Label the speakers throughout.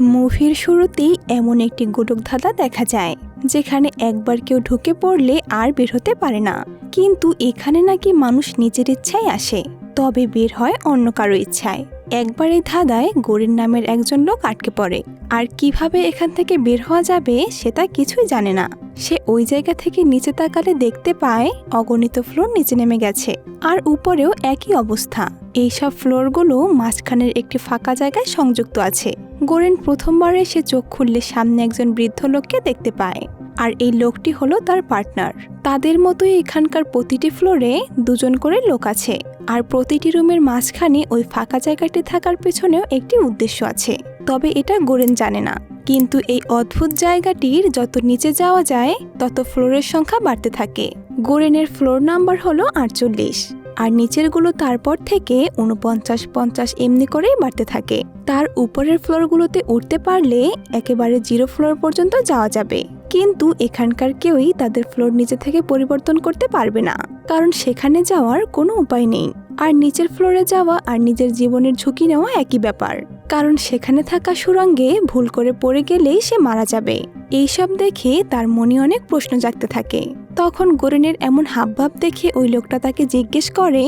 Speaker 1: মুভির শুরুতেই এমন একটি গোটক ধাঁধা দেখা যায়, যেখানে একবার কেউ ঢুকে পড়লে আর বের হতে পারে না। কিন্তু এখানে নাকি মানুষ নিজের ইচ্ছায় আসে, তবে বের হয় অন্য কারও ইচ্ছায়। একবার এই ধাঁধায় গরিন নামের একজন লোক আটকে পড়ে। আর কীভাবে এখান থেকে বের হওয়া যাবে সেটা কিছুই জানে না। সে ওই জায়গা থেকে নিচে তাকালে দেখতে পায় অগণিত ফ্লোর নিচে নেমে গেছে। আর উপরেও একই অবস্থা। এইসব ফ্লোরগুলো মাঝখানের একটি ফাঁকা জায়গায় সংযুক্ত আছে। গোরেন প্রথমবার এসে চোখ খুললে সামনে একজন বৃদ্ধ লোককে দেখতে পায়। আর এই লোকটি হলো তার পার্টনার। তাদের মতোই এখানকার প্রতিটি ফ্লোরে দুজন করে লোক আছে, আর প্রতিটি রুমের মাঝখানে ওই ফাঁকা জায়গাটি থাকার পেছনেও একটি উদ্দেশ্য আছে। তবে এটা গোরেন জানে না। কিন্তু এই অদ্ভুত জায়গাটির যত নিচে যাওয়া যায়, তত ফ্লোরের সংখ্যা বাড়তে থাকে। গোরেনের ফ্লোর নাম্বার হলো আটচল্লিশ। আর নিচেরগুলো তারপর থেকে উনপঞ্চাশ পঞ্চাশ এমনি করেই বাড়তে থাকে। তার উপরের ফ্লোরগুলোতে উঠতে পারলে একেবারে জিরো ফ্লোর পর্যন্ত যাওয়া যাবে। কিন্তু এখানকার কেউই তাদের ফ্লোর নিচে থেকে পরিবর্তন করতে পারবে না। কারণ সেখানে যাওয়ার কোনো উপায় নেই। আর নিচের ফ্লোরে যাওয়া আর নিজের জীবনের ঝুঁকি নেওয়া একই ব্যাপার। কারণ সেখানে থাকা সুরঙ্গে ভুল করে পড়ে গেলেই সে মারা যাবে। এইসব দেখে তার মনে অনেক প্রশ্ন জাগতে থাকে। তখন গোরেনের এমন হাবভাব দেখে ওই লোকটা তাকে জিজ্ঞেস করে,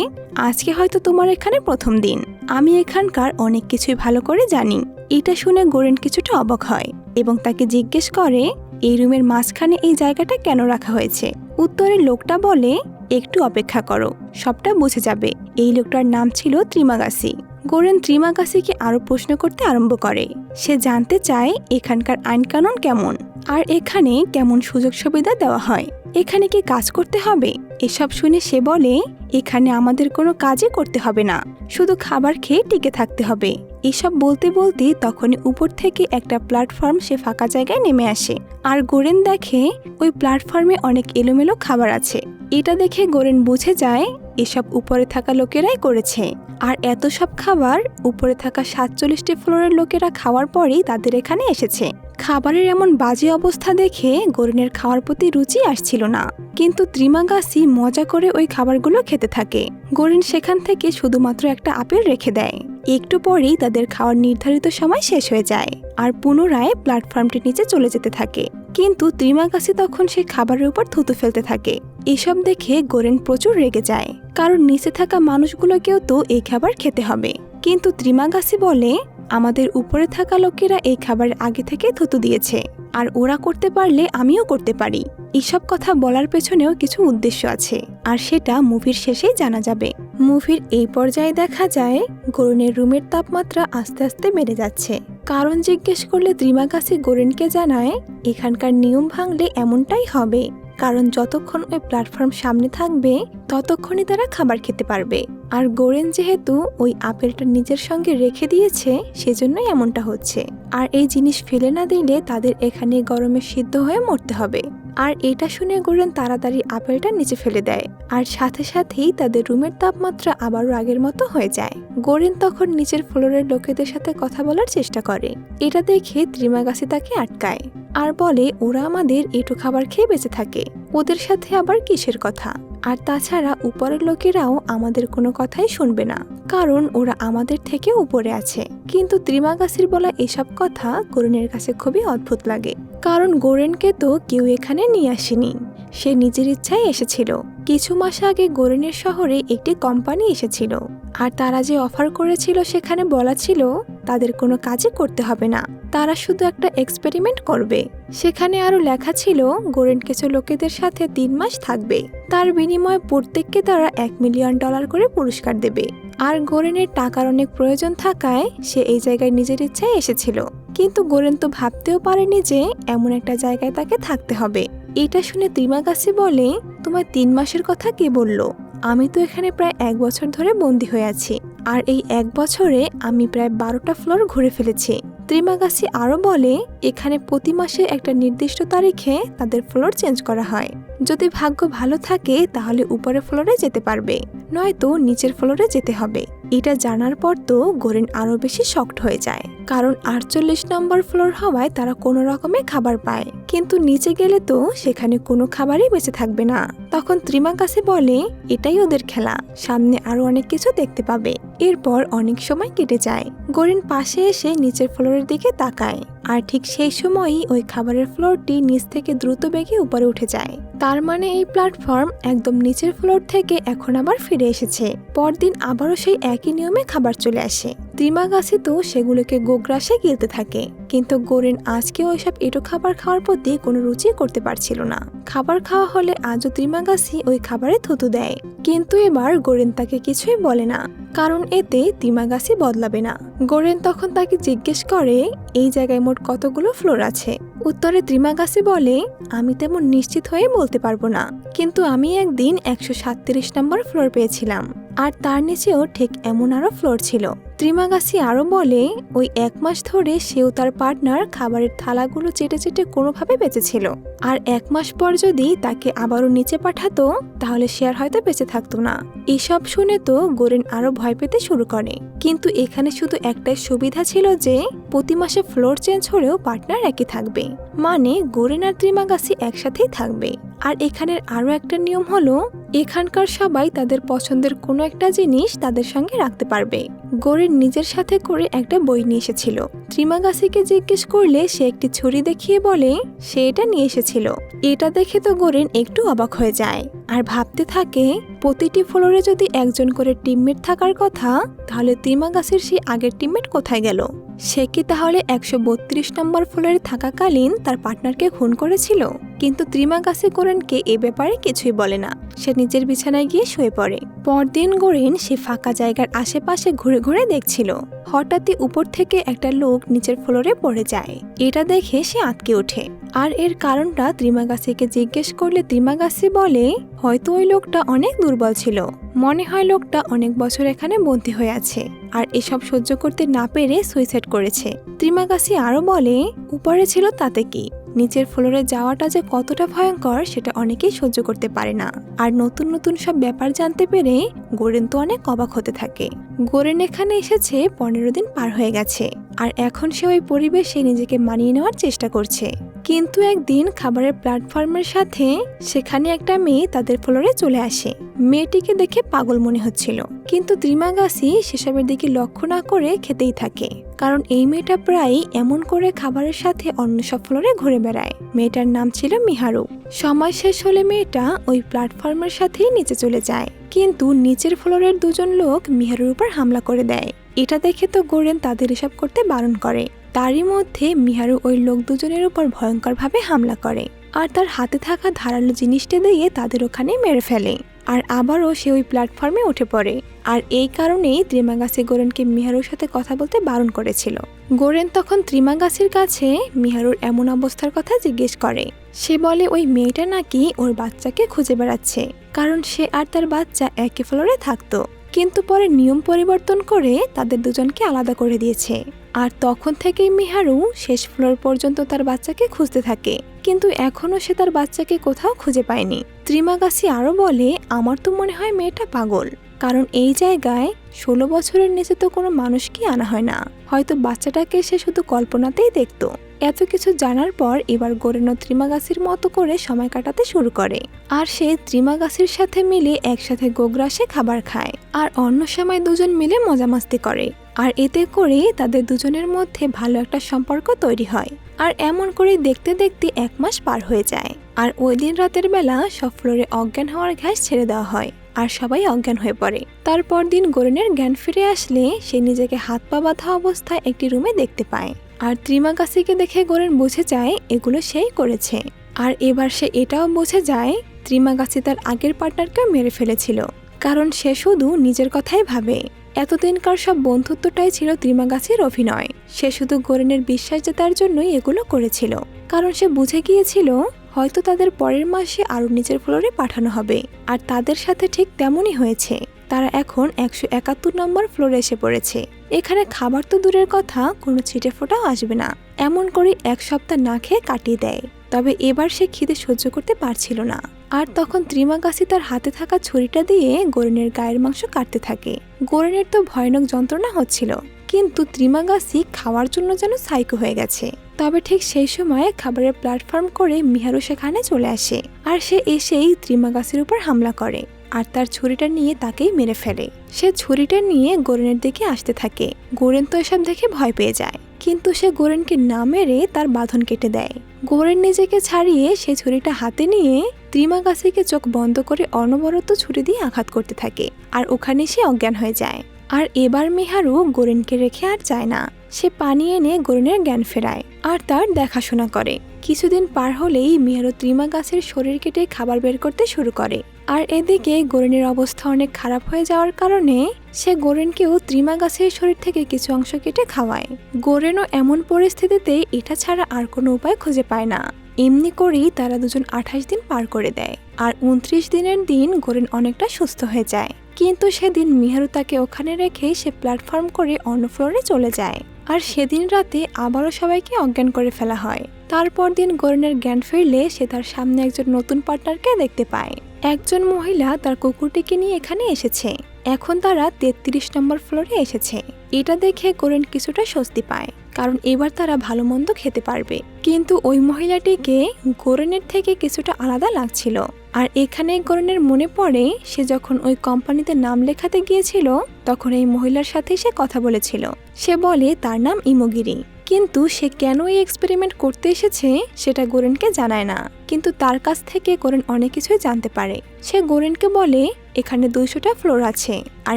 Speaker 1: আজকে হয়তো তোমার এখানে প্রথম দিন। আমি এখানকার অনেক কিছুই ভালো করে জানি। এটা শুনে গোরেন কিছুটা অবাক হয় এবং তাকে জিজ্ঞেস করে, এই রুমের মাঝখানে এই জায়গাটা কেন রাখা হয়েছে? উত্তরে লোকটা বলে, একটু অপেক্ষা করো, সবটা বুঝে যাবে। এই লোকটার নাম ছিল ত্রিমাগাসি। গোরেন ত্রিমাগাসিকে আরও প্রশ্ন করতে আরম্ভ করে, সে জানতে চায় এখানকার আইনকানুন কেমন? আর এখানে কেমন সুযোগ সুবিধা দেওয়া হয়? এখানে কি কাজ করতে হবে? এসব শুনে সে বলে, এখানে আমাদের কোনো কাজই করতে হবে না। শুধু খাবার খেয়ে টিকে থাকতে হবে। এসব বলতে বলতে তখনই উপর থেকে একটা প্ল্যাটফর্ম সে ফাঁকা জায়গায় নেমে আসে। আর গোরেন দেখে, ওই প্ল্যাটফর্মে অনেক এলোমেলো খাবার আছে। এটা দেখে গোরেন বুঝে যায়, এসব উপরে থাকা লোকেরাই করেছে। আর এত সব খাবার উপরে থাকা সাতচল্লিশটি ফ্লোরের লোকেরা খাওয়ার পরেই তাদের এখানে এসেছে। খাবারের এমন বাজে অবস্থা দেখে গরিনের খাওয়ার প্রতি রুচি আসছিল না। কিন্তু ত্রিমাগাসি মজা করে ওই খাবারগুলো খেতে থাকে। গরিন সেখান থেকে শুধুমাত্র একটা আপেল রেখে দেয়। একটু পরেই তাদের খাওয়ার নির্ধারিত সময় শেষ হয়ে যায় আর পুনরায় প্ল্যাটফর্মটির নিচে চলে যেতে থাকে। কিন্তু ত্রিমাগাসি তখন সেই খাবারের উপর থুতু ফেলতে থাকে। এসব দেখে গোরেন প্রচুর রেগে যায়। কারণ নিচে থাকা মানুষগুলোকেও তো এই খাবার খেতে হবে। কিন্তু ত্রিমাগাসি বলে আমাদের উপরে থাকা লোকেরা এই খাবার আগে থেকে থুতু দিয়েছে, আর ওরা করতে পারলে আমিও করতে পারি। এসব কথা বলার পেছনেও কিছু উদ্দেশ্য আছে, আর সেটা মুভির শেষেই জানা যাবে। মুভির এই পর্যায়ে দেখা যায়, গরুনের রুমের তাপমাত্রা আস্তে আস্তে বেড়ে যাচ্ছে। কারণ জিজ্ঞেস করলে ত্রিমাগাসি গোরেনকে জানায়, এখানকার নিয়ম ভাঙলে এমনটাই হবে। কারণ যতক্ষণ ওই প্ল্যাটফর্ম সামনে থাকবে, ততক্ষণই তারা খাবার খেতে পারবে। আর গোরেন যেহেতু ওই আপেলটা নিজের সঙ্গে রেখে দিয়েছে, সেজন্যই এমনটা হচ্ছে। আর এই জিনিস ফেলে না দিলে তাদের এখানে গরমে সিদ্ধ হয়ে মরতে হবে। আর এটা শুনে গোরেন তাড়াতাড়ি আপেলটা নিচে ফেলে দেয়। আর সাথে সাথেই তাদের রুমের তাপমাত্রা আবারও আগের মতো হয়ে যায়। গোরেন তখন নিচের ফ্লোরের লোকেদের সাথে কথা বলার চেষ্টা করে। এটা দেখে ত্রিমাগাসি তাকে আটকায়। আর বলে, ওরা আমাদের এটু খাবার খেয়ে বেঁচে থাকে। ওদের সাথে আবার কিসের কথা? আর তাছাড়া উপরের লোকেরাও আমাদের কোনো কথাই শুনবে না, কারণ ওরা আমাদের থেকে উপরে আছে। কিন্তু ত্রিমাগাসির বলা এসব কথা গোরেনের কাছে খুবই অদ্ভুত লাগে, কারণ গোরেনকে তো কেউ এখানে নিয়ে আসেনি। সে নিজের ইচ্ছায় এসেছিল। কিছু মাস আগে গোরেনের শহরে একটি কোম্পানি এসেছিল। আর তারা যে অফার করেছিল সেখানে বলা ছিল, তাদের কোনো কাজই করতে হবে না। তারা শুধু একটা এক্সপেরিমেন্ট করবে। সেখানে আরও লেখা ছিল, গোরেন কিছু লোকেদের সাথে তিন মাস থাকবে। তার বিনিময়ে প্রত্যেককে তারা এক মিলিয়ন ডলার করে পুরস্কার দেবে। আর গোরেনের টাকার অনেক প্রয়োজন থাকায় সে এই জায়গায় নিজের ইচ্ছায় এসেছিল। কিন্তু গোরেন তো ভাবতেও পারেনি যে, এমন একটা জায়গায় তাকে থাকতে হবে। এটা শুনে ত্রিমাগাসি বলে, তোমার তিন মাসের কথা কে বলল? আমি তো এখানে প্রায় এক বছর ধরে বন্দি হয়ে আছি। আর এই এক বছরে আমি প্রায় বারোটা ফ্লোর ঘুরে ফেলেছি। ত্রিমাগাসি আরও বলে, এখানে প্রতি মাসে একটা নির্দিষ্ট তারিখে তাদের ফ্লোর চেঞ্জ করা হয়। যদি ভাগ্য ভালো থাকে, তাহলে উপরের ফ্লোরে যেতে পারবে। নয়তো নিচের ফ্লোরে যেতে হবে। এটা জানার পর তো গোরেন আরও বেশি শক্ট হয়ে যায়। কারণ আটচল্লিশ নম্বর ফ্লোর হওয়ায় তারা কোনো রকমে খাবার পায়। কিন্তু নিচে গেলে তো সেখানে কোনো খাবারই বেঁচে থাকবে না। তখন ত্রিমা কাছে বলে, এটাই ওদের খেলা। সামনে আরও অনেক কিছু দেখতে পাবে। এরপর অনেক সময় কেটে যায়। গরিন পাশে এসে নিচের ফ্লোরের দিকে তাকায়। আর ঠিক সেই সময়ই ওই খাবারের ফ্লোরটি নিচ থেকে দ্রুত বেগে উপরে উঠে যায়। তার মানে এই প্ল্যাটফর্ম একদম নিচের ফ্লোর থেকে এখন আবার ফিরে এসেছে। পরদিন আবারও সেই একই নিয়মে খাবার চলে আসে। ত্রিমাগাছি তো সেগুলোকে গোগ্রাসে গিলতে থাকে। কিন্তু গোরেন আজকে ওইসব এটো খাবার খাওয়ার প্রতি কোনো রুচি করতে পারছিল না। খাবার খাওয়া হলে আজও ত্রিমাগাছি ওই খাবারে থুতু দেয়। কিন্তু এবার গোরেন তাকে কিছুই বলে না। কারণ এতে তিমাগাছি বদলাবে না। গোরেন তখন তাকে জিজ্ঞেস করে, এই জায়গায় মোট কতগুলো ফ্লোর আছে? উত্তরে ত্রিমাগাছি বলে, আমি তেমন নিশ্চিত হয়ে বলতে পারব না। কিন্তু আমি একদিন একশো সাতত্রিশ নম্বর ফ্লোর পেয়েছিলাম। আর তার নিচেও ঠিক এমন আরও ফ্লোর ছিল। ত্রিমাগাছি আরও বলে, ওই এক মাস ধরে সেও তার পার্টনার খাবারের থালাগুলো চেটে চেটে কোনোভাবে বেঁচেছিল। আর এক মাস পর যদি তাকে আবারও নিচে পাঠাতো, তাহলে সে আর হয়তো বেঁচে থাকতো না। এসব শুনে তো গোরেন আরও ভয় পেতে শুরু করে। কিন্তু এখানে শুধু একটাই সুবিধা ছিল যে, প্রতি মাসে ফ্লোর চেঞ্জ হলেও পার্টনার একই থাকবে। মানে গোরেন আর ত্রিমাগাসি একসাথেই থাকবে। আর এখানের আরও একটা নিয়ম হলো, এখানকার সবাই তাদের পছন্দের কোনো একটা জিনিস তাদের সঙ্গে রাখতে পারবে। গোরের নিজের সাথে করে একটা বই নিয়ে এসেছিল। ত্রিমাগাসিকে জিজ্ঞেস করলে সে একটি ছুরি দেখিয়ে বলে, সে এটা নিয়ে এসেছিল। এটা দেখে তো গোরেন একটু অবাক হয়ে যায়। আর ভাবতে থাকে, প্রতিটি ফ্লোরে যদি একজন করে টিমমেট থাকার কথা, তাহলে ত্রিমাগাসির সেই আগের টিমমেট কোথায় গেল? সে কি তাহলে একশো বত্রিশ নম্বর ফ্লোরে থাকাকালীন তার পার্টনারকে খুন করেছিল? কিন্তু ত্রিমাগাসি গোরেনকে এ ব্যাপারে কিছুই বলে না। সে নিজের বিছানায় গিয়ে শুয়ে পড়ে। পরদিন গোরেন সে ফাঁকা জায়গার আশেপাশে ঘুরে ঘুরে দেখছিল। হঠাৎই উপর থেকে একটা লোক নিচের ফ্লোরে পড়ে যায়। এটা দেখে সে আটকে ওঠে। আর এর কারণটা ত্রিমাগাসিকে জিজ্ঞেস করলে ত্রিমাগাসি বলে, হয়তো ওই লোকটা অনেক দুর্বল ছিল। মনে হয় লোকটা অনেক বছর এখানে বন্দী হয়ে আছে। আর এসব সহ্য করতে না পেরে সুইসাইড করেছে। ত্রিমাগাসি আরও বলে, উপরে ছিল তাতে কি? নিচের ফ্লোরে যাওয়াটা যে কতটা ভয়ঙ্কর, সেটা অনেকেই সহ্য করতে পারে না। আর নতুন নতুন সব ব্যাপার জানতে পেরে গোরেন তো অনেক অবাক হতে থাকে। গোরেন এখানে এসেছে পনেরো দিন পার হয়ে গেছে, আর এখন সে ওই পরিবেশে নিজেকে মানিয়ে নেওয়ার চেষ্টা করছে। কিন্তু একদিন খাবারের প্ল্যাটফর্মের সাথে সেখানে একটা মেয়ে তাদের ফ্লোরে চলে আসে। মেয়েটিকে দেখে পাগল মনে হচ্ছিল, কিন্তু ত্রিমাগাসি সেসবের দিকে লক্ষ্য না করে খেতেই থাকে। কারণ এই মেয়েটা প্রায়ই এমন করে খাবারের সাথে অন্য সব ফ্লোরে ঘুরে বেড়ায়। মেয়েটার নাম ছিল মিহারু। সময় শেষ হলে মেয়েটা ওই প্ল্যাটফর্মের সাথেই নিচে চলে যায়। কিন্তু নিচের ফ্লোরের দুজন লোক মিহারুর উপর হামলা করে দেয়। এটা দেখে তো গোরেন তাদের এসব করতে বারণ করে। তারই মধ্যে মিহারু ওই লোক দুজনের উপর ভয়ঙ্করভাবে হামলা করে। আর তার হাতে থাকা ধারালো জিনিসটা দিয়ে তাদের ওখানে মেরে ফেলে। আর আবারও সে ওই প্ল্যাটফর্মে উঠে পড়ে। আর এই কারণেই ত্রিমাগাসি গোরেনকে মিহারুর সাথে কথা বলতে বারণ করেছিল। গোরেন তখন ত্রিমাগাসির কাছে মিহারুর এমন অবস্থার কথা জিজ্ঞেস করে। সে বলে, ওই মেয়েটা নাকি ওর বাচ্চাকে খুঁজে বেড়াচ্ছে, কারণ সে আর তার বাচ্চা একই ফ্লোরে থাকতো। কিন্তু পরে নিয়ম পরিবর্তন করে তাদের দুজনকে আলাদা করে দিয়েছে। আর তখন থেকেই মিহারু শেষ ফ্লোর পর্যন্ত তার বাচ্চাকে খুঁজতে থাকে। কিন্তু এখনও সে তার বাচ্চাকে কোথাও খুঁজে পায়নি। ত্রিমাগাসি আরও বলে, আমার তো মনে হয় মেয়েটা পাগল। কারণ এই জায়গায় ষোলো বছরের নিচে তো কোনো মানুষকে আনা হয় না। হয়তো বাচ্চাটাকে সে শুধু কল্পনাতেই দেখত। এত কিছু জানার পর এবার গোরেনো ত্রিমাগাসির মতো করে সময় কাটাতে শুরু করে। আর সে ত্রিমাগাসির সাথে মিলে একসাথে গোগ্রাসে খাবার খায়। আর অন্য সময় দুজন মিলে মজামাস্তি করে। আর এতে করে তাদের দুজনের মধ্যে ভালো একটা সম্পর্ক তৈরি হয়। আর এমন করে দেখতে দেখতে এক মাস পার হয়ে যায়। আর ওই দিন রাতের বেলা সব ফ্লোরে অজ্ঞান হওয়ার ঘাস ছেড়ে দেওয়া হয় আর সবাই অজ্ঞান হয়ে পড়ে। তারপর দিন গোরেনের জ্ঞান ফিরে আসলে সে নিজেকে হাত পা বাঁধা অবস্থায় একটি রুমে দেখতে পায়। আর ত্রিমাকাসিকে দেখে গোরেন বুঝে যায় এগুলো সেই করেছে। আর এবার সে এটাও বুঝে যায় ত্রিমাগাছি তার আগের পার্টনারকে মেরে ফেলেছিল। কারণ সে শুধু নিজের কথাই ভাবে। এতদিনকার সব বন্ধুত্বটাই ছিল ত্রিমাগাছির অভিনয়। সে শুধু গোরেনের বিশ্বাস জেতার জন্যই এগুলো করেছিল। কারণ সে বুঝে গিয়েছিল, হয়তো তাদের পরের মাসে আরও নিচের ফ্লোরে পাঠানো হবে। আর তাদের সাথে ঠিক তেমনই হয়েছে। তারা এখন একশো একাত্তর নম্বর ফ্লোরে এসে পড়েছে। এখানে খাবার তো দূরের কথা, কোনো ছিটে ফোটাও আসবে না। এমন করে এক সপ্তাহ না খেয়ে কাটিয়ে দেয়। তবে এবার সে খিদে সহ্য করতে পারছিল না। আর তখন ত্রিমাগাছি তার হাতে থাকা ছুরিটা দিয়ে গোরেনের গায়ের মাংস কাটতে থাকে। গোরেনের তো ভয়ানক যন্ত্রণা হচ্ছিল, কিন্তু ত্রিমাগাছি খাওয়ার জন্য যেন সাইকো হয়ে গেছে। তবে ঠিক সেই সময় খাবারের প্ল্যাটফর্ম করে মিহারু সেখানে চলে আসে আর সে এসেই ত্রিমা গাছের উপর হামলা করে আর তার ছুরিটা নিয়ে তাকেই মেরে ফেলে। সে ছুরিটা নিয়ে গোরেনের দিকে আসতে থাকে। গোরেন তো এসব দেখে ভয় পেয়ে যায়, কিন্তু সে গোরেনকে না মেরে তার বাঁধন কেটে দেয়। গোরেন নিজেকে ছাড়িয়ে সে ছুরিটা হাতে নিয়ে ত্রিমা গাছিকে চোখ বন্ধ করে অনবরত ছুরি দিয়ে আঘাত করতে থাকে, আর ওখানে সে অজ্ঞান হয়ে যায়। আর এবার মেহারু গোরেনকে রেখে আর যায় না। সে পানি এনে গোরেনের জ্ঞান ফেরায়, আর তার দেখাশোনা করে। কিছুদিন পার হলেই মেহারু ত্রিমা গাছের শরীর কেটে খাবার বের করতে শুরু করে। আর এদিকে গোরেনের অবস্থা অনেক খারাপ হয়ে যাওয়ার কারণে সে গোরেনকেও ত্রিমা গাছের শরীর থেকে কিছু অংশ কেটে খাওয়ায়। গোরেনও এমন পরিস্থিতিতে এটা ছাড়া আর কোনো উপায় খুঁজে পায় না। এমনি করেই তারা দুজন আঠাশ দিন পার করে দেয়। আর উনত্রিশ দিনের দিন গোরেন অনেকটা সুস্থ হয়ে যায়। কিন্তু সেদিন মিহারু তাকে ওখানে রেখে সে প্ল্যাটফর্ম করে অন্য ফ্লোরে চলে যায়। আর সেদিন রাতে আবারও সবাইকে অজ্ঞান করে ফেলা হয়। তারপর দিন গরনের জ্ঞান ফিরলে সে তার সামনে একজন নতুন পার্টনারকে দেখতে পায়। একজন মহিলা তার কুকুরটিকে নিয়ে এখানে এসেছে। এখন তারা তেত্রিশ নম্বর ফ্লোরে এসেছে। এটা দেখে কোরেন কিছুটা স্বস্তি পায়, কারণ এবার তারা ভালো মন্দ খেতে পারবে। কিন্তু ওই মহিলাটিকে গোরেনের থেকে কিছুটা আলাদা লাগছিল। আর এখানে গোরেনের মনে পড়ে, সে যখন ওই কোম্পানিতে নাম লেখাতে গিয়েছিল, তখন এই মহিলার সাথে সে কথা বলেছিল। সে বলে, তার নাম ইমোগিরি। কিন্তু সে কেন এই এক্সপেরিমেন্ট করতে এসেছে সেটা গোরেনকে জানায় না। কিন্তু তার কাছ থেকে গোরেন অনেক কিছুই জানতে পারে। সে গোরেনকে বলে, এখানে দুইশোটা ফ্লোর আছে, আর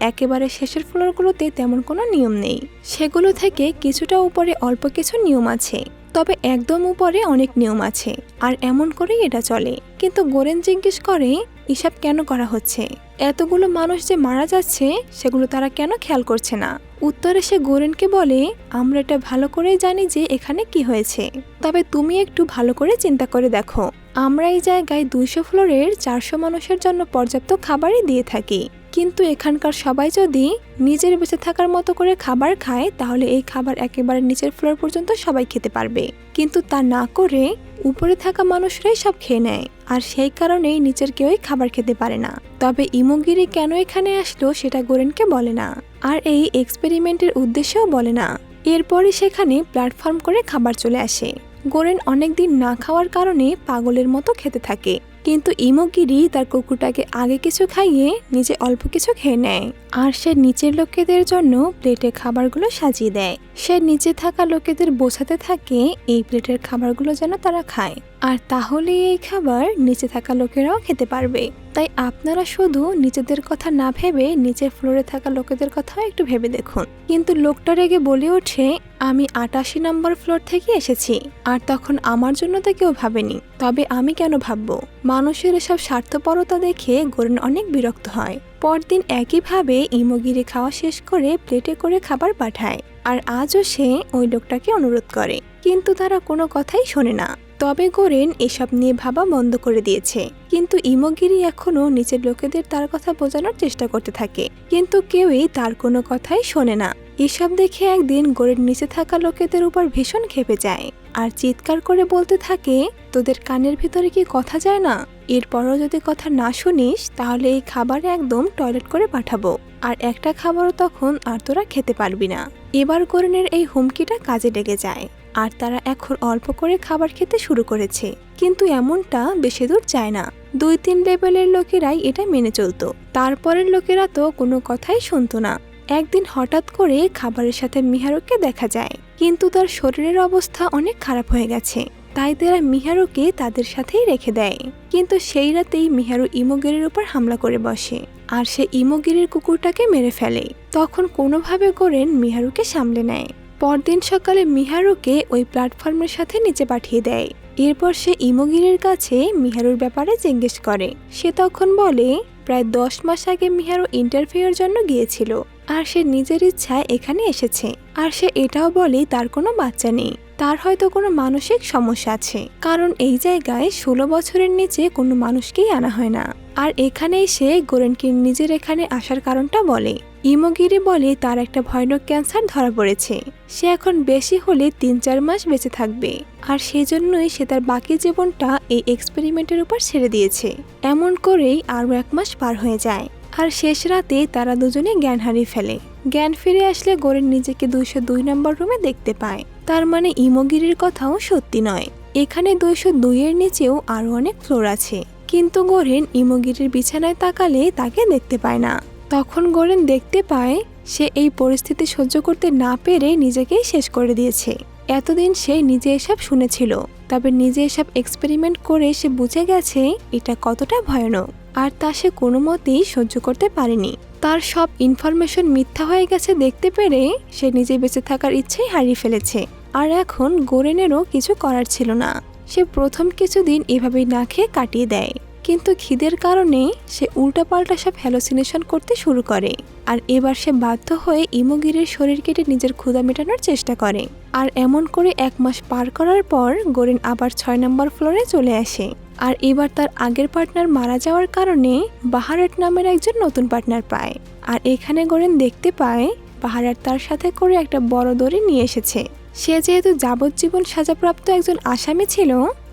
Speaker 1: একেবারে শেষের ফ্লোরগুলোতে তেমন কোনো নিয়ম নেই। সেগুলো থেকে কিছুটা উপরে অল্প কিছু নিয়ম আছে, তবে একদম উপরে অনেক নিয়ম আছে, আর এমন করেই এটা চলে। কিন্তু গোরেন জিজ্ঞেস করে এসব কেন করা হচ্ছে? এতগুলো মানুষ যে মারা যাচ্ছে, সেগুলো তারা কেন খেয়াল করছে না? উত্তরে সে গোরেনকে বলে, আমরা এটা ভালো করে জানি যে এখানে কি হয়েছে। তবে তুমি একটু ভালো করে চিন্তা করে দেখো। আমরা এই জায়গায় দুইশো ফ্লোরের চারশো মানুষের জন্য পর্যাপ্ত খাবারই দিয়ে থাকি। কিন্তু এখানকার সবাই যদি নিজের বেঁচে থাকার মতো করে খাবার খায়, তাহলে এই খাবার একেবারে নিচের ফ্লোর পর্যন্ত সবাই খেতে পারবে। কিন্তু তা না করে উপরে থাকা মানুষরাই সব খেয়ে নেয়, আর সেই কারণেই নিচের কেউই খাবার খেতে পারে না। তবে ইমোগিরি কেন এখানে আসলো সেটা গোরেনকে বলে না, আর এই এক্সপেরিমেন্টের উদ্দেশ্যেও বলে না। এরপরই সেখানে প্ল্যাটফর্ম করে খাবার চলে আসে। গোরেন অনেকদিন না খাওয়ার কারণে পাগলের মতো খেতে থাকে। কিন্তু ইমোগিরি তার কুকুরটাকে আগে কিছু খাইয়ে নিজে অল্প কিছু খেয়ে নেয়। আর সে নিচের লোকেদের জন্য প্লেটে খাবারগুলো সাজিয়ে দেয়। সে নিচে থাকা লোকেদের বোঝাতে থাকে, এই প্লেটের খাবারগুলো যেন তারা খায়। আর তাহলে এই খাবার নিচে থাকা লোকেরাও খেতে পারবে। তাই আপনারা শুধু নিজেদের কথা না ভেবে নিচের ফ্লোরে থাকা লোকেদের কথাও একটু ভেবে দেখুন। কিন্তু লোকটা রেগে বলে ওঠে, আমি আটাশি নম্বর ফ্লোর থেকে এসেছি, আর তখন আমার জন্য তো কেউ ভাবেনি। তবে আমি কেন ভাববো? মানুষের এসব স্বার্থপরতা দেখে গোরেন অনেক বিরক্ত হয়। পরদিন একইভাবে ইমোগিরি খাওয়া শেষ করে প্লেটে করে খাবার পাঠায়, আর আজও সে ওই লোকটাকে অনুরোধ করে। কিন্তু তারা কোনো কথাই শোনে না। তবে গোরেন এসব নিয়ে ভাবা বন্ধ করে দিয়েছে। কিন্তু ইমোগিরি এখনও নিচের লোকেদের তার কথা বোঝানোর চেষ্টা করতে থাকে। কিন্তু কেউই তার কোনো কথাই শোনে না। এসব দেখে একদিন গোরের নিচে থাকা লোকেদের উপর ভীষণ খেপে যায়। আর চিৎকার করে বলতে থাকে, তোদের কানের ভিতরে কি কথা যায় না? এরপরও যদি কথা না শুনিস, তাহলে এই খাবার একদম টয়লেট করে পাঠাবো। আর একটা খাবারও তখন আর তোরা খেতে পারবি না। এবার গোরেনের এই হুমকিটা কাজে লেগে যায়। আর তারা এখন অল্প করে খাবার খেতে শুরু করেছে। কিন্তু এমনটা বেশি দূর যায় না। দুই তিন লেভেলের লোকেরাই এটা মেনে চলতো। তারপরের লোকেরা তো কোনো কথাই শুনতো না। একদিন হঠাৎ করে খাবারের সাথে মিহারুকে দেখা যায়। কিন্তু তার শরীরের অবস্থা অনেক খারাপ হয়ে গেছে। তাই তারা মিহারুকে তাদের সাথেই রেখে দেয়। কিন্তু সেই রাতেই মিহারু ইমোগিরির উপর হামলা করে বসে। আর সে ইমোগিরির কুকুরটাকে মেরে ফেলে। তখন কোনোভাবে করেন মিহারুকে সামলে নেয়। পরদিন সকালে মিহারুকে ওই প্ল্যাটফর্মের সাথে নিচে পাঠিয়ে দেয়। এরপর সে ইমোগিরির কাছে মিহারুর ব্যাপারে জিজ্ঞেস করে। সে তখন বলে, প্রায় দশ মাস আগে মিহারু ইন্টারভিউর জন্য গিয়েছিল আর সে নিজের ইচ্ছায় এখানে এসেছে। আর সে এটাও বলে, তার কোনো বাচ্চা নেই। তার হয়তো কোনো মানসিক সমস্যা আছে। কারণ এই জায়গায় ষোলো বছরের নিচে কোনো মানুষকেই আনা হয় না। আর এখানে এসে গোরেনকে নিজের এখানে আসার কারণটা বলে। ইমোগিরি বলে তার একটা ভয়ানক ক্যান্সার ধরা পড়েছে। সে এখন বেশি হলে তিন চার মাস বেঁচে থাকবে। আর সেজন্যই সে তার বাকি জীবনটা এই এক্সপেরিমেন্টের উপর ছেড়ে দিয়েছে। এমন করেই আরও এক মাস পার হয়ে যায়। আর শেষ রাতে তারা দুজনে জ্ঞান হারিয়ে ফেলে। জ্ঞান ফিরে আসলে গোরেন নিজেকে দুইশো দুই নম্বর রুমে দেখতে পায়। তার মানে ইমোগিরির কথাও সত্যি নয়। এখানে দুইশো দুইয়ের নিচেও আরও অনেক ফ্লোর আছে। কিন্তু গোরেন ইমোগিরির বিছানায় তাকালে তাকে দেখতে পায় না। তখন গোরেন দেখতে পায় সে এই পরিস্থিতি সহ্য করতে না পেরে নিজেকেই শেষ করে দিয়েছে। এতদিন সে নিজে এসব শুনেছিল, তবে নিজে এসব এক্সপেরিমেন্ট করে সে বুঝে গেছে এটা কতটা ভয়ানক, আর তা সে কোনো মতেই সহ্য করতে পারেনি। তার সব ইনফরমেশন মিথ্যা হয়ে গেছে দেখতে পেরে সে নিজে বেঁচে থাকার ইচ্ছেই হারিয়ে ফেলেছে, আর এখন গোরেনেরও কিছু করার ছিল না। সে প্রথম কিছুদিন এভাবেই না খেয়ে কাটিয়ে দেয়। কিন্তু খিদের কারণে সে উল্টাপাল্টা সব হ্যালোসিনেশন করতে শুরু করে। আর এবার সে বাধ্য হয়ে ইমোগিরির শরীর কেটে নিজের ক্ষুদা মেটানোর চেষ্টা করে। আর এমন করে এক মাস পার করার পর গোরেন আবার ছয় নম্বর ফ্লোরে চলে আসে। আর এবার তার আগের পার্টনার মারা যাওয়ার কারণে বাহারাট নামের একজন নতুন পার্টনার পায়। আর এখানে গোরেন দেখতে পায়, বাহারাট তার সাথে করে একটা বড় দড়ি নিয়ে এসেছে। সে যেহেতু যাবজ্জীবন সাজাপ্রাপ্ত একজন আসামি ছিল,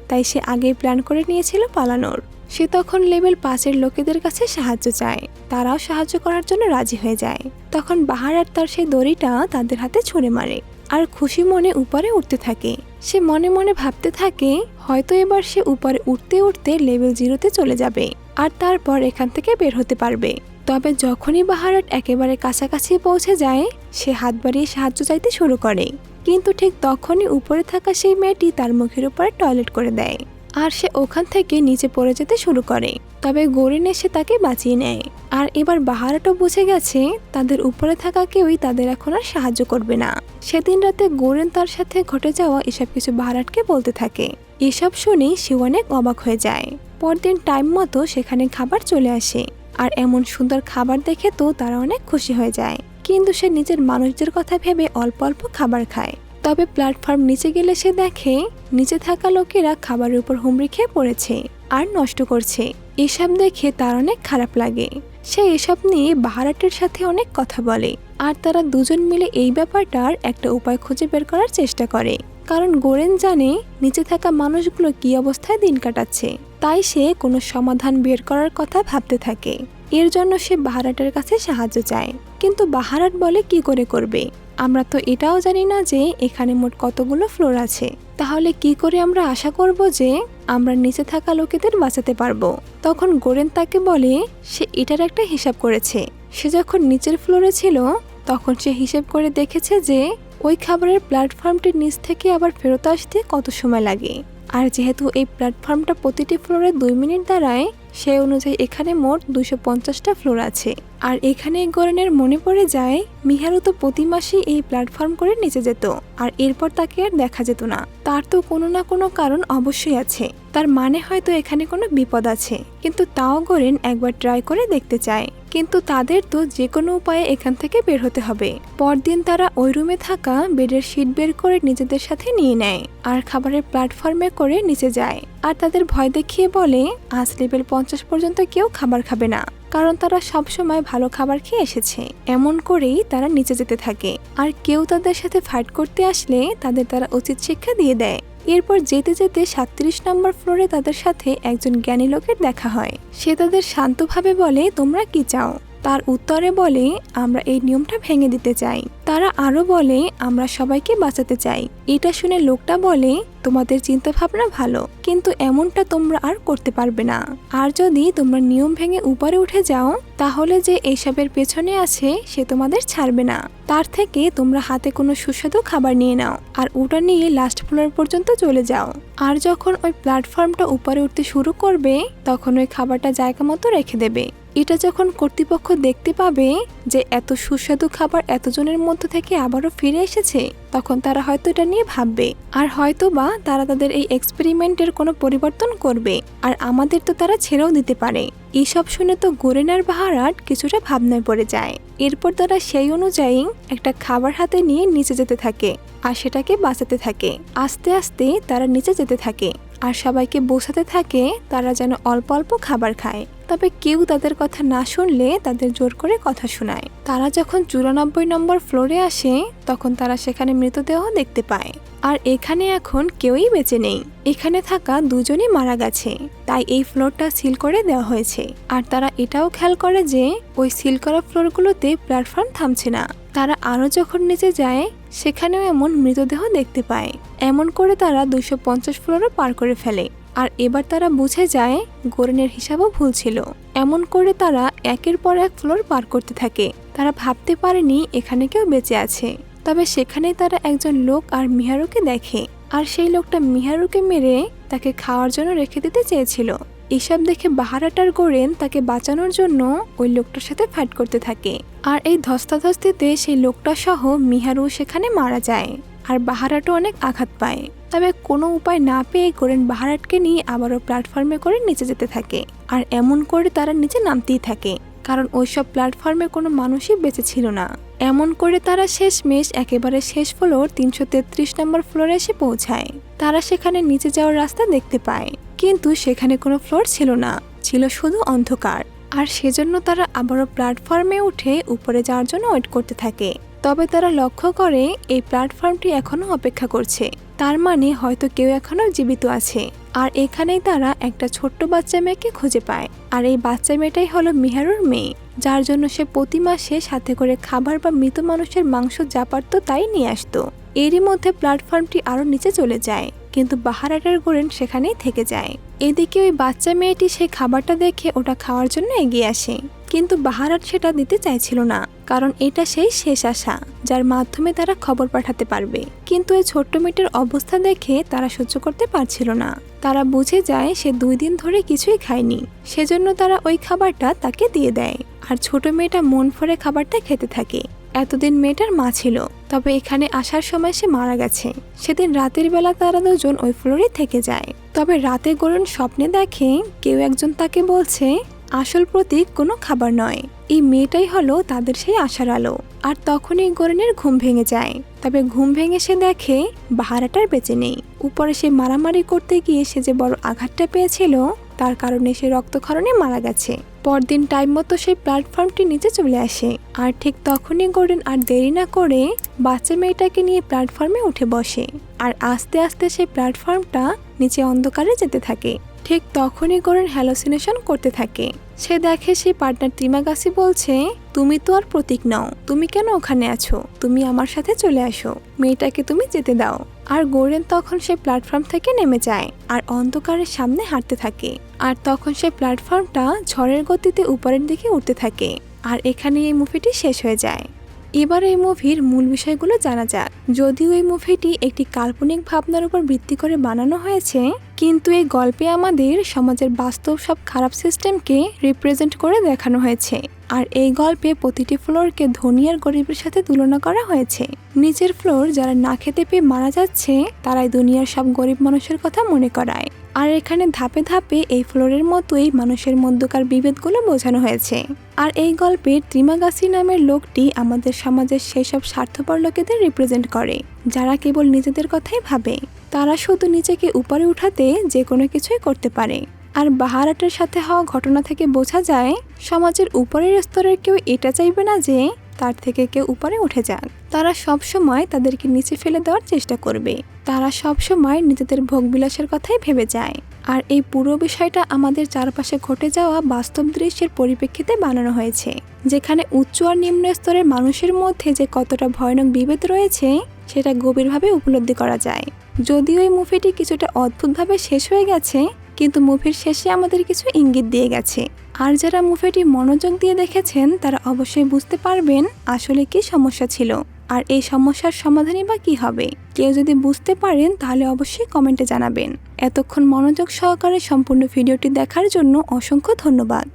Speaker 1: তাই সে আগেই প্ল্যান করে নিয়েছিল পালানোর। সে তখন লেভেল পাঁচের লোকেদের কাছে সাহায্য চায়। তারাও সাহায্য করার জন্য রাজি হয়ে যায়। তখন বাহারার তার সেই দড়িটা তাদের হাতে ছুঁড়ে মারে আর খুশি মনে উপরে উঠতে থাকে। সে মনে মনে ভাবতে থাকে, হয়তো এবার সে উপরে উঠতে উঠতে লেভেল জিরোতে চলে যাবে আর তারপর এখান থেকে বের হতে পারবে। তবে যখনই বাহারাট একেবারে কাছাকাছি পৌঁছে যায়, সে হাত বাড়িয়ে সাহায্য চাইতে শুরু করে। কিন্তু ঠিক তখনই উপরে থাকা সেই মেয়েটি তার মুখের উপরে টয়লেট করে দেয়। আর সে ওখান থেকে নিচে পড়ে যেতে শুরু করে। তবে গরিন এসে তাকে বাঁচিয়ে নেয়। আর এবার বাহারাটও বুঝে গেছে, তাদের উপরে থাকা কেউই তাদের এখন আর সাহায্য করবে না। সেদিন রাতে গোরেন তার সাথে ঘটে যাওয়া এসব কিছু বাহারাটকে বলতে থাকে। এসব শুনেই সে অনেক অবাক হয়ে যায়। পরদিন টাইম মতো সেখানে খাবার চলে আসে। আর এমন সুন্দর খাবার দেখে তো তারা অনেক খুশি হয়ে যায়। কিন্তু সে নিজের মানুষদের কথা ভেবে অল্প অল্প খাবার খায়। তবে প্ল্যাটফর্ম নিচে গেলে সে দেখে নিচে থাকা লোকেরা খাবারের উপর হুমড়ি খেয়ে পড়েছে আর নষ্ট করছে। এসব দেখে তার অনেক খারাপ লাগে। সে এসব নিয়ে বাহারাটের সাথে অনেক কথা বলে আর তারা দুজন মিলে এই ব্যাপারটার একটা উপায় খুঁজে বের করার চেষ্টা করে। কারণ গোরেন জানে নিচে থাকা মানুষগুলো কি অবস্থায় দিন কাটাচ্ছে। তাই সে কোনো সমাধান বের করার কথা ভাবতে থাকে। এর জন্য সে বাহারাটের কাছে সাহায্য চায়। কিন্তু বাহারাট বলে কি করে করবে? আমরা তো এটাও জানি না যে এখানে মোট কতগুলো ফ্লোর আছে। তাহলে কি করে আমরা আশা করব যে আমরা নিচে থাকা লোকেদের বাঁচাতে পারব? তখন গোরেন তাকে বলে, সে এটার একটা হিসাব করেছে। সে যখন নিচের ফ্লোরে ছিল, তখন সে হিসেব করে দেখেছে যে ওই খাবারের প্ল্যাটফর্মটির নিচ থেকে আবার ফেরত আসতে কত সময় লাগে। আর যেহেতু এই প্ল্যাটফর্মটা প্রতিটি ফ্লোরে দুই মিনিট দাঁড়ায়, সে অনুযায়ী এখানে মোট দুশো পঞ্চাশটা ফ্লোর আছে। আর এখানে গোরেনের মনে পড়ে যায় মিহারু তো প্রতি মাসেই এই প্ল্যাটফর্ম করে নিচে যেত, আর এরপর তাকে আর দেখা যেত না। তার তো কোনো না কোনো কারণ অবশ্যই আছে। তার মানে হয়তো এখানে কোনো বিপদ আছে, কিন্তু তাও গরেন একবার ট্রাই করে দেখতে চায়। কিন্তু তাদের তো যে কোনো উপায়ে এখান থেকে বের হতে হবে। পরদিন তারা ওই রুমে থাকা বেডের শিট বের করে নিজেদের সাথে নিয়ে নেয়, আর খাবারের প্ল্যাটফর্মে করে নিচে যায়। আর তাদের ভয় দেখিয়ে বলে, আজ লেভেল পঞ্চাশ পর্যন্ত কেউ খাবার খাবে না। কারণ তারা সবসময় ভালো খাবার খেয়ে এসেছে। এমন করেই তারা নিচে যেতে থাকে। আর কেউ তাদের সাথে ফাইট করতে আসলে তাদের তারা উচিত শিক্ষা দিয়ে দেয়। এরপর যেতে যেতে সাত্রিশ নম্বর ফ্লোরে তাদের সাথে একজন জ্ঞানী লোকের দেখা হয়। সে তাদের শান্তভাবে বলে, তোমরা কি চাও? তার উত্তরে বলে, আমরা এই নিয়মটা ভেঙে দিতে চাই। তারা আরও বলে, আমরা সবাইকে বাঁচাতে চাই। এটা শুনে লোকটা বলে, তোমাদের চিন্তা ভাবনা ভালো, কিন্তু এমনটা তোমরা আর করতে পারবে না। আর যদি তোমরা নিয়ম ভেঙে উপরে উঠে যাও, তাহলে যে এইসবের পেছনে আছে, সে তোমাদের ছাড়বে না। তার থেকে তোমরা হাতে কোনো সুস্বাদু খাবার নিয়ে নাও, আর ওটা নিয়ে লাস্ট ফ্লোর পর্যন্ত চলে যাও। আর যখন ওই প্ল্যাটফর্মটা উপরে উঠতে শুরু করবে, তখন ওই খাবারটা জায়গা মতো রেখে দেবে। এটা যখন কর্তৃপক্ষ দেখতে পাবে যে এত সুস্বাদু খাবার এতজনের মধ্য থেকে আবারও ফিরে এসেছে, তখন তারা হয়তো এটা নিয়ে ভাববে। আর হয়তো বা তারা তাদের এই এক্সপেরিমেন্টের কোনো পরিবর্তন করবে, আর আমাদের তো তারা ছেড়েও দিতে পারে। এইসব শুনে তো গোরেনার বাহারাট কিছুটা ভাবনায় পড়ে যায়। এরপর তারা সেই অনুযায়ী একটা খাবার হাতে নিয়ে নিচে যেতে থাকে, আর সেটাকে বাঁচাতে থাকে। আস্তে আস্তে তারা নিচে যেতে থাকে। আর সবাইকে বোঝাতে থাকে তারা যেন অল্প অল্প খাবার খায়। তবে কেউ তাদের কথা না শুনলে তাদের জোর করে কথা শোনায়। তারা যখন চুরানব্বই নম্বর ফ্লোরে আসে, তখন তারা সেখানে মৃতদেহ দেখতে পায়। আর এখানে এখন কেউই বেঁচে নেই। এখানে থাকা দুজনই মারা গেছে। তাই এই ফ্লোরটা সিল করে দেওয়া হয়েছে। আর তারা এটাও খেয়াল করে যে, ওই সিল করা ফ্লোরগুলোতে প্ল্যাটফর্ম থামছে না। তারা আরও যখন নিচে যায়, সেখানেও এমন মৃতদেহ দেখতে পায়। এমন করে তারা দুশো পঞ্চাশ ফ্লোরও পার করে ফেলে। আর এবার তারা বুঝে যায় গোরেনের হিসাবও ভুল ছিল। এমন করে তারা একের পর এক ফ্লোর পার করতে থাকে। তারা ভাবতে পারেনি এখানে কেউ বেঁচে আছে। তবে সেখানেই তারা একজন লোক আর মিহারুকে দেখে। আর সেই লোকটা মিহারুকে মেরে তাকে খাওয়ার জন্য রেখে দিতে চেয়েছিল। এসব দেখে বাহারাটার গোরেন তাকে বাঁচানোর জন্য ওই লোকটার সাথে ফাইট করতে থাকে। আর এই ধস্তাধস্তিতে সেই লোকটা সহ মিহারু সেখানে মারা যায়। আর বাহারাটও অনেক আঘাত পায়। তবে কোনো উপায় না পেয়ে গোরেন বাহারাটকে নিয়ে আবারও প্ল্যাটফর্মে করে নিচে যেতে থাকে। আর এমন করে তারা নিচে নামতেই থাকে। কারণ ওইসব প্ল্যাটফর্মে কোনো মানুষই বেঁচে ছিল না। এমন করে তারা শেষমেশ একেবারে শেষ ফ্লোর তিনশো তেত্রিশ নম্বর ফ্লোরে এসে পৌঁছায়। তারা সেখানে নিচে যাওয়ার রাস্তা দেখতে পায়। কিন্তু সেখানে কোনো ফ্লোর ছিল না, ছিল শুধু অন্ধকার। আর সেজন্য তারা আবারও প্ল্যাটফর্মে উঠে উপরে যাওয়ার জন্য ওয়েট করতে থাকে। তবে তারা লক্ষ্য করে এই প্ল্যাটফর্মটি এখনও অপেক্ষা করছে। তার মানে হয়তো কেউ এখনও জীবিত আছে। আর এখানেই তারা একটা ছোট্ট বাচ্চা মেয়েকে খুঁজে পায়। আর এই বাচ্চা মেয়েটাই হলো মিহারুর মেয়ে। যার জন্য সে প্রতি মাসে সাথে করে খাবার বা মৃত মানুষের মাংস যা পারত তাই নিয়ে আসতো। এরই মধ্যে প্ল্যাটফর্মটি আরও নিচে চলে যায়। কিন্তু বাহারাটার গোরেন সেখানেই থেকে যায়। এদিকে ওই বাচ্চা মেয়েটি সেই খাবারটা দেখে ওটা খাওয়ার জন্য এগিয়ে আসে। কিন্তু বাহারাট সেটা দিতে চাইছিল না, কারণ এটা সেই শেষ আশা, যার মাধ্যমে তারা খবর পাঠাতে পারবে। কিন্তু এই ছোট্ট মেয়েটার অবস্থা দেখে তারা সহ্য করতে পারছিল না। তারা বুঝে যায় সে দুই দিন ধরে কিছুই খায়নি, সেজন্য তারা ওই খাবারটা তাকে দিয়ে দেয়। আর ছোট মেয়েটা মন ভরে খাবারটা খেতে থাকে। এতদিন মেয়েটার মা ছিল, তবে এখানে আসার সময় সে মারা গেছে। সেদিন রাতের বেলা তারা দুজন ওই ফ্লোরে থেকে যায়। তবে রাতে গরুন স্বপ্নে দেখে কেউ একজন তাকে বলছে, আসল প্রতীক কোনো খাবার নয়। এই মেয়েটাই হলো তাদের সেই আশার আলো। আর তখনই গোরেনের ঘুম ভেঙে যায়। তবে ঘুম ভেঙে সে দেখে বাহারাটার বেঁচে নেই। উপরে সে মারামারি করতে গিয়ে সে যে বড় আঘাতটা পেয়েছিল, তার কারণে সে রক্তক্ষরণে মারা গেছে। পরদিন টাইম মতো সেই প্ল্যাটফর্মটি নিচে চলে আসে। আর ঠিক তখনই গোল্ডেন আর দেরি না করে বাচ্চা মেয়েটাকে নিয়ে প্ল্যাটফর্মে উঠে বসে। আর আস্তে আস্তে সেই প্ল্যাটফর্মটা নিচে অন্ধকারে যেতে থাকে। ঠিক তখনই গোরেন হ্যালোসিনেশন করতে থাকে। সে দেখে সেই পার্টনার তিমাগাসি বলছে, তুমি তো আর প্রতীক নও। তুমি কেন ওখানে আছো? তুমি আমার সাথে চলে আসো। মেয়েটাকে তুমি যেতে দাও। আর গোরেন তখন সে প্ল্যাটফর্ম থেকে নেমে যায় আর অন্ধকারের সামনে হাঁটতে থাকে। আর তখন সে প্ল্যাটফর্মটা ঝড়ের গতিতে উপরের দিকে উঠতে থাকে আর এখানে এই মুভিটি শেষ হয়ে যায়। এবার এই মুভির মূল বিষয়গুলো জানা যাক। যদিও এই মুভিটি একটি কাল্পনিক ভাবনার উপর ভিত্তি করে বানানো হয়েছে কিন্তু এই গল্পে আমাদের সমাজের বাস্তব সব খারাপ সিস্টেমকে রিপ্রেজেন্ট করে দেখানো হয়েছে। আর এই গল্পে প্রতিটি ফ্লোরকে ধনী আর গরিবের সাথে তুলনা করা হয়েছে। নিচের ফ্লোর যারা না খেতে পেয়ে মারা যাচ্ছে, তারাই দুনিয়ার সব গরিব মানুষের কথা মনে করায়। আর এখানে ধাপে ধাপে এই ফ্লোরের মতোই মানুষের মধ্যকার বিভেদগুলো বোঝানো হয়েছে। আর এই গল্পের ত্রিমাগাসি নামের লোকটি আমাদের সমাজের সেই সব স্বার্থপর লোকেদের রিপ্রেজেন্ট করে। যারা কেবল নিজেদের কথাই ভাবে, তারা শুধু নিজেকে উপরে উঠাতে যে কোনো কিছুই করতে পারে। আর বাহারাটের সাথে হওয়া ঘটনা থেকে বোঝা যায়, সমাজের উপরের স্তরের কেউ এটা চাইবে না যে তার থেকে কেউ উপরে উঠে যাক। তারা সব সময় তাদেরকে নিচে ফেলে দেওয়ার চেষ্টা করবে। তারা সব সময় নিজেদের ভোগবিলাসের কথাই ভেবে যায়। আর এই পুরো বিষয়টা আমাদের চারপাশে ঘটে যাওয়া বাস্তব দৃশ্যের পরিপ্রেক্ষিতে বানানো হয়েছে, যেখানে উচ্চ আর নিম্ন স্তরের মানুষের মধ্যে যে কতটা ভয়ানক বিভেদ রয়েছে সেটা গভীরভাবে উপলব্ধি করা যায়। যদিও এই মুভিটি কিছুটা অদ্ভুতভাবে শেষ হয়ে গেছে, কিন্তু মুভির শেষে আমাদের কিছু ইঙ্গিত দিয়ে গেছে। আর যারা মুভিটি মনোযোগ দিয়ে দেখেছেন, তারা অবশ্যই বুঝতে পারবেন আসলে কি সমস্যা ছিল। আর এই সমস্যার সমাধানই বা কি হবে? কেউ যদি বুঝতে পারেন, তাহলে অবশ্যই কমেন্টে জানাবেন। এতক্ষণ মনোযোগ সহকারে সম্পূর্ণ ভিডিওটি দেখার জন্য অসংখ্য ধন্যবাদ।